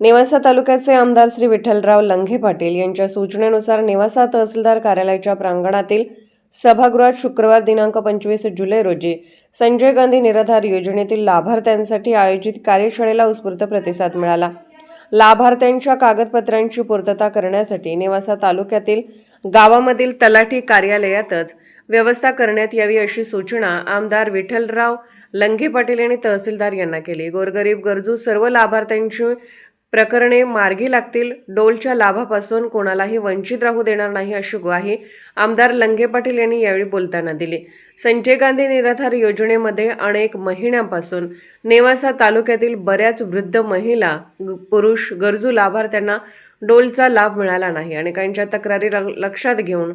नेवासा तालुक्याचे आमदार श्री विठ्ठलराव लंघे पाटील यांच्या सूचनेनुसार नेवासा तहसीलदार कार्यालयाच्या प्रांगणातील सभागृहात शुक्रवार दिनांक पंचवीस जुलै रोजी संजय गांधी निराधार योजनेतील लाभार्थ्यांसाठी आयोजित कार्यशाळेला उत्स्फूर्त प्रतिसाद मिळाला. लाभार्थ्यांच्या कागदपत्रांची पूर्तता करण्यासाठी नेवासा तालुक्यातील गावामधील तलाठी कार्यालयातच व्यवस्था करण्यात यावी अशी सूचना आमदार विठ्ठलराव लंघे पाटील यांनी तहसीलदार यांना केली. गोरगरीब गरजू सर्व लाभार्थ्यांची प्रकरणे मार्गी लागतील डोलच्या लाभापासून कोणालाही वंचित राहू देणार नाही अशी ग्वाही आमदार लंगे पाटील यांनी यावेळी बोलताना दिली. संजय गांधी निराधार योजनेमध्ये अनेक महिन्यांपासून नेवासा तालुक्यातील बऱ्याच वृद्ध महिला पुरुष गरजू लाभार्थ्यांना डोलचा लाभ मिळाला नाही. अनेकांच्या तक्रारी ल- लक्षात घेऊन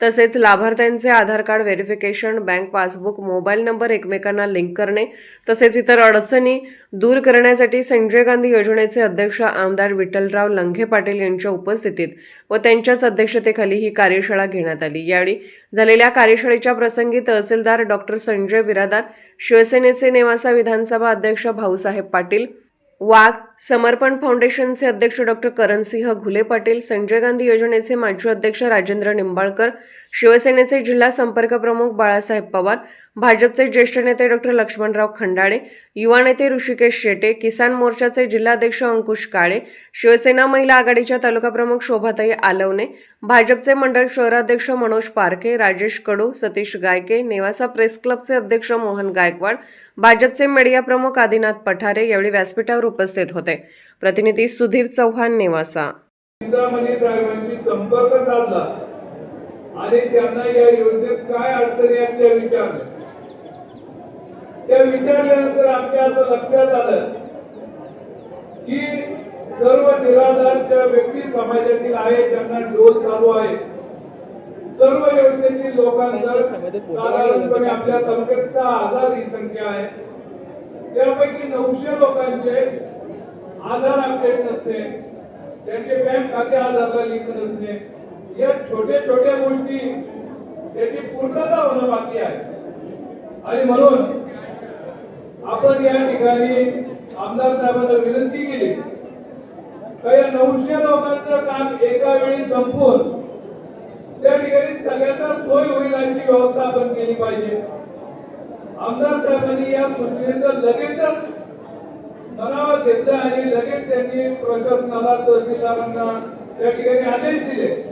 तसेच लाभार्थ्यांचे Aadhaar card verification bank passbook mobile number एकमेकांना लिंक करणे तसेच इतर अडचणी दूर करण्यासाठी संजय गांधी योजनेचे अध्यक्ष आमदार विठ्ठलराव लंघे पाटील यांच्या उपस्थितीत व त्यांच्याच अध्यक्षतेखाली ही कार्यशाळा घेण्यात आली. यावेळी झालेल्या कार्यशाळेच्या प्रसंगी तहसीलदार डॉक्टर संजय बिरादार शिवसेनेचे नेवासा विधानसभा अध्यक्ष भाऊसाहेब पाटील वाघ समर्पण फाउंडेशनचे अध्यक्ष डॉक्टर करणसिंह घुले पाटील संजय गांधी योजनेचे माजी अध्यक्ष राजेंद्र निंबाळकर शिवसेनेचे जिल्हा संपर्क प्रमुख बाळासाहेब पवार भाजपचे ज्येष्ठ नेते डॉक्टर लक्ष्मणराव खंडाळे युवा नेते ऋषिकेश शेटे किसान मोर्चाचे जिल्हाध्यक्ष अंकुश काळे शिवसेना महिला आघाडीच्या तालुका प्रमुख शोभाताई आलवणे भाजपचे मंडळ शहराध्यक्ष मनोज पारखे राजेश कडू सतीश गायके नेवासा प्रेस क्लबचे अध्यक्ष मोहन गायकवाड भाजपचे मीडिया प्रमुख आदिनाथ पठारे यावेळी व्यासपीठावर उपस्थित होते. प्रतिनिधी सुधीर चव्हाण नेवासा. संपर्क साधला आणि त्यांना या योजनेत काय अडचणी आहेत त्या विचारल्या त्या विचारल्यानंतर आमच्या असं लक्षात आलं की सर्व निराधारच्या व्यक्ती समाजातील आहे ज्यांना डोल चालू आहे. सर्व योजनेतील लोकांचा साधारणपणे आपल्या तालुक्यात सहा हजार ही संख्या आहे. त्यापैकी नऊशे लोकांचे आधार अपडेट नसते. त्यांचे बँक खाते आधारला लिंक नसणे या छोट्या छोट्या गोष्टी त्याची पूर्णता होणं बाकी आहे. आणि म्हणून आपण या ठिकाणी आमदार साहेबांना विनंती केली. का या नऊशे लोकांचं काम एका वेळी संपून त्या ठिकाणी सगळ्यांना सोय होईल अशी व्यवस्था आपण केली पाहिजे. आमदार साहेबांनी या सूचनेचं लगेचच मनावर घेतलं आणि लगेच त्यांनी प्रशासनाला तहसीलदारांना त्या ठिकाणी आदेश दिले.